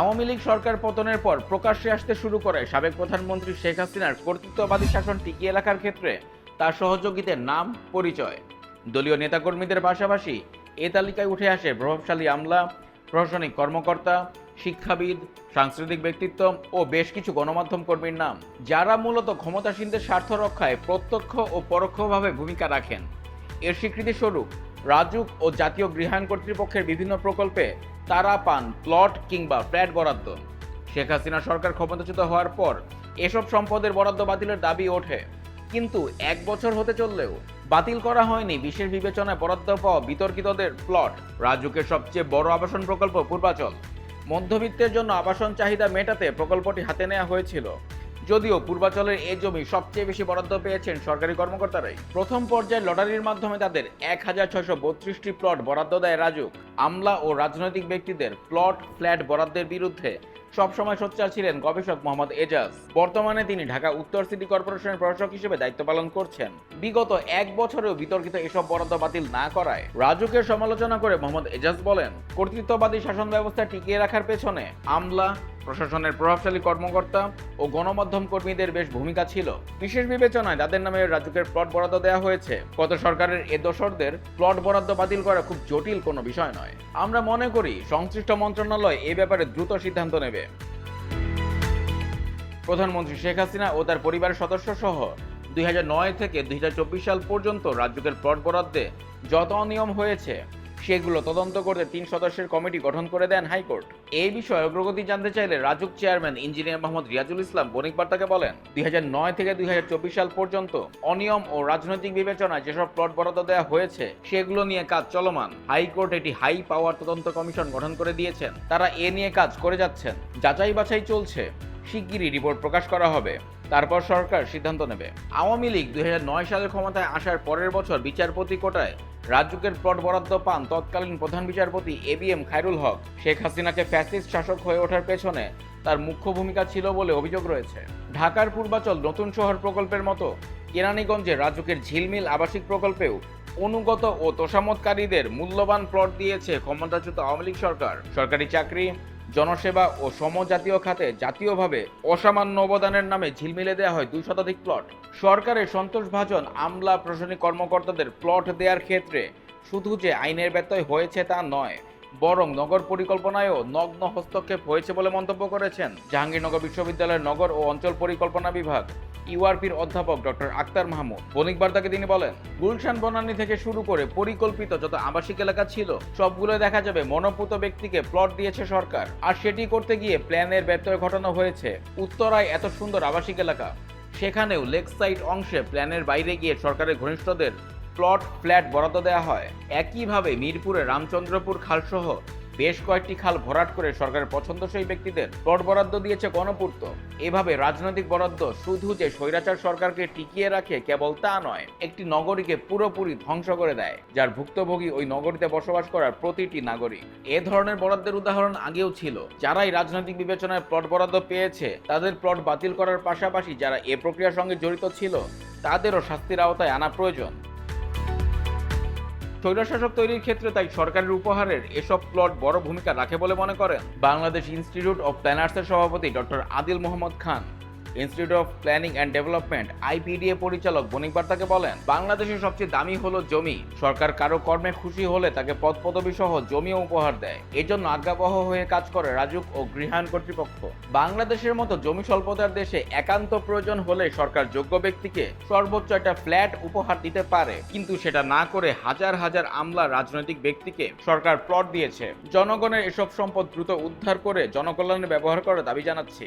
আওয়ামী লীগ সরকার পতনের পর প্রকাশ্যে আসতে শুরু করে সাবেক প্রধানমন্ত্রী শেখ হাসিনার কর্তৃত্ববাদী শাসন টিকিয়ে রাখার ক্ষেত্রে তার সহযোগীদের নাম পরিচয়। দলীয় নেতাকর্মীদের পাশাপাশি এ তালিকায় উঠে আসে প্রভাবশালী আমলা, প্রশাসনিক কর্মকর্তা, শিক্ষাবিদ, সাংস্কৃতিক ব্যক্তিত্ব ও বেশ কিছু গণমাধ্যম কর্মীর নাম, যারা মূলত ক্ষমতাসীনদের স্বার্থ রক্ষায় প্রত্যক্ষ ও পরোক্ষভাবে ভূমিকা রাখেন। এর স্বীকৃতিস্বরূপ রাজুক ও জাতীয় গৃহায়ণ কর্তৃপক্ষের বিভিন্ন প্রকল্পে তারা পান প্লট কিংবা ফ্ল্যাট বরাদ্দ। শেখ হাসিনা সরকার ক্ষমতাচ্যুত হওয়ার পর এসব সম্পদের বরাদ্দ বাতিলের দাবি ওঠে। কিন্তু এক বছর হতে চললেও বাতিল করা হয়নি বিশেষ বিবেচনায় বরাদ্দ পাওয়া বিতর্কিতদের প্লট। রাজুকের সবচেয়ে বড় আবাসন প্রকল্প পূর্বাচল। মধ্যবিত্তের জন্য আবাসন চাহিদা মেটাতে প্রকল্পটি হাতে নেওয়া হয়েছিল। যদিও পূর্বাচলের এই জমি সবচেয়ে বেশি বরাদ্দ পেয়েছেন সরকারি কর্মকর্তারাই। প্রথম পর্যায়ে লটারির মাধ্যমে তাদের এক হাজার ছয়শো বত্রিশটি প্লট বরাদ্দ দেয় রাজুক। আমলা ও রাজনৈতিক ব্যক্তিদের প্লট, ফ্ল্যাট বরাদ্দের বিরুদ্ধে সবসময় সোচ্চার ছিলেন গবেষক মোহাম্মদ এজাজ। বর্তমানে তিনি ঢাকা উত্তর সিটি কর্পোরেশনের প্রশাসক হিসেবে দায়িত্ব পালন করছেন। বিগত এক বছরেও বিতর্কিত এসব বরাদ্দ বাতিল না করায়। রাজুকের সমালোচনা করে মোহাম্মদ এজাজ বলেন, কর্তৃত্ববাদী শাসন ব্যবস্থা টিকিয়ে রাখার পেছনে আমলা প্রশাসনের প্রভাবশালী কর্মকর্তা ও গণমাধ্যম কর্মীদের বেশ ভূমিকা ছিল। বিশেষ বিবেচনায় যাদের নামে রাজুকের প্লট বরাদ্দ দেওয়া হয়েছে। গত সরকারের এ দোসরদের প্লট বরাদ্দ বাতিল করা খুব জটিল কোনো বিষয় নয়। আমরা মনে করি, সংশ্লিষ্ট মন্ত্রণালয় এ ব্যাপারে দ্রুত সিদ্ধান্ত নেবে। প্রধানমন্ত্রী শেখ হাসিনা ও তার পরিবারের সদস্য সহ দুই হাজার নয় থেকে দুই হাজার চব্বিশ সাল পর্যন্ত রাজ্যকের প্লট বরাদ্দে যত অনিয়ম হয়েছে সেগুলো তদন্ত করতে তিন সদস্যের কমিটি গঠন করে দেন হাইকোর্ট। এই বিষয়ে অগ্রগতি জানতে চাইলে রাজুক চেয়ারম্যান ইঞ্জিনিয়ার মোহাম্মদ রিয়াজুল ইসলাম বণিক বার্তাকে বলেন, দুই হাজার নয় থেকে দুই হাজার চব্বিশ সাল পর্যন্ত অনিয়ম ও রাজনৈতিক বিবেচনায় যেসব প্লট বরাদ্দ দেওয়া হয়েছে, সেগুলো নিয়ে কাজ চলমান। হাইকোর্ট এটি হাই পাওয়ার তদন্ত কমিশন গঠন করে দিয়েছেন। তারা এ নিয়ে কাজ করে যাচ্ছেন। যাচাই বাছাই চলছে। শিগগিরই রিপোর্ট প্রকাশ করা হবে। তারপর সরকার সিদ্ধান্ত নেবে। আওয়ামী লীগ দুই সালের ক্ষমতায় আসার পরের বছর বিচারপতি কোটায় রাজ্যকের প্লট বরাদ্দ পান তৎকালীন প্রধান বিচারপতি A B M Khairul Haque. Sheikh হাসিনাকে ফ্যাসিস্ট শাসক হয়ে ওঠার পেছনে তার মুখ্য ভূমিকা ছিল বলে অভিযোগ রয়েছে। ঢাকার পূর্বাচল নতুন শহর প্রকল্পের মতো কেরানীগঞ্জে রাজ্যকের ঝিলমিল আবাসিক প্রকল্পেও অনুগত ও তোষামতকারীদের মূল্যবান প্লট দিয়েছে ক্ষমতাচ্যুত আওয়ামী লীগ সরকার। সরকারি চাকরি জনসেবা ও সমজাতীয় খাতে জাতীয়ভাবে অসামান্য অবদানের নামে ঝিলমিলে দেওয়া হয় দুই শতাধিক প্লট। সরকারের সন্তোষভাজন আমলা প্রশাসনিক কর্মকর্তাদের প্লট দেওয়ার ক্ষেত্রে শুধু যে আইনের ব্যত্যয় হয়েছে তা নয়, বরং নগর পরিকল্পনায়ও নগ্ন হস্তক্ষেপ হয়েছে বলে মন্তব্য করেছেন জাহাঙ্গীরনগর বিশ্ববিদ্যালয়ের নগর ও অঞ্চল পরিকল্পনা বিভাগ। ইউআরপির অধ্যাপক ডক্টর আক্তার মাহমুদ। বণিক বার্তাকে তিনি বলেন, গুলশান বনানী থেকে শুরু করে পরিকল্পিত যত আবাসিক এলাকা ছিল সবগুলো দেখা যাবে মনোপুত ব্যক্তিকে প্লট দিয়েছে সরকার। আর সেটি করতে গিয়ে প্ল্যানের ব্যত্যয় ঘটানো হয়েছে। উত্তরায় এত সুন্দর আবাসিক এলাকা। সেখানেও লেক সাইড অংশে প্ল্যানের বাইরে গিয়ে সরকারের ঘনিষ্ঠদের প্লট, ফ্ল্যাট বরাদ্দ দেওয়া হয়। একইভাবে মিরপুরে রামচন্দ্রপুর খালসহ বেশ কয়েকটি খাল ভরাট করে সরকারের পছন্দসই ব্যক্তিদের প্লট বরাদ্দ দিয়েছে গণপূর্ত। এভাবে রাজনৈতিক বরাদ্দ শুধু যে স্বৈরাচার সরকারকে টিকিয়ে রাখে কেবল তা নয়, একটি নগরীকে পুরোপুরি ধ্বংস করে দেয়, যার ভুক্তভোগী ওই নগরীতে বসবাস করার প্রতিটি নাগরিক। এ ধরনের বরাদ্দের উদাহরণ আগেও ছিল। যারাই রাজনৈতিক বিবেচনায় প্লট বরাদ্দ পেয়েছে, তাদের প্লট বাতিল করার পাশাপাশি যারা এ প্রক্রিয়ার সঙ্গে জড়িত ছিল, তাদেরও শাস্তির আওতায় আনা প্রয়োজন। স্বৈরশাসক তৈরির ক্ষেত্রে তাই সরকারের উপহারের এসব প্লট বড় ভূমিকা রাখে বলে মনে করেন বাংলাদেশ ইনস্টিটিউট অব প্ল্যানার্সের সভাপতি doctor Adil Mohammad Khan. Institute of planning and development আইপিডিএ পরিচালক বণিক বার্তাকে বলেন, বাংলাদেশের সবচেয়ে দামি হলো জমি। সরকার কারও কর্মে খুশি হলে তাকে পদ পদবি সহ জমিও উপহার দেয়। এজন্য আজ্ঞাবহ হয়ে কাজ করে রাজুক ও গৃহায়ণ কর্তৃপক্ষ। বাংলাদেশের মতো জমি স্বল্পতার দেশে একান্ত প্রয়োজন হলে সরকার যোগ্য ব্যক্তিকে সর্বোচ্চ একটা ফ্ল্যাট উপহার দিতে পারে। কিন্তু সেটা না করে হাজার হাজার আমলা রাজনৈতিক ব্যক্তিকে সরকার প্লট দিয়েছে। জনগণের এসব সম্পদ দ্রুত উদ্ধার করে জনকল্যাণে ব্যবহার করার দাবি জানাচ্ছি।